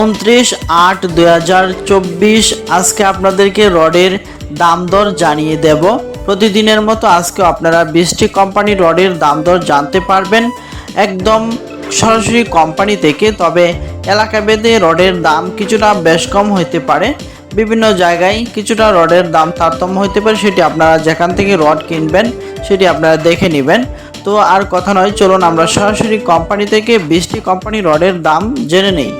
উনত্রিশ আট দুই হাজার চব্বিশ। আজকে আপনাদেরকে রডের দাম দর জানিয়ে দেব। প্রতিদিনের মতো আজকে আপনারা বৃষ্টি কোম্পানি রডের দাম দর জানতে পারবেন। একদম সরাসরি কোম্পানি থেকে, তবে এলাকাভেদে রডের দাম কিছুটা বেশ কম হতে পারে। বিভিন্ন জায়গায় কিছুটা রডের দাম তারতম্য হতে পারে, সেটি আপনারা যেখান থেকে রড কিনবেন, সেটি আপনারা দেখে নেবেন। তো আর কথা নয়, চলুন আমরা সরাসরি কোম্পানি থেকে বৃষ্টি কোম্পানি রডের দাম জেনে নেই।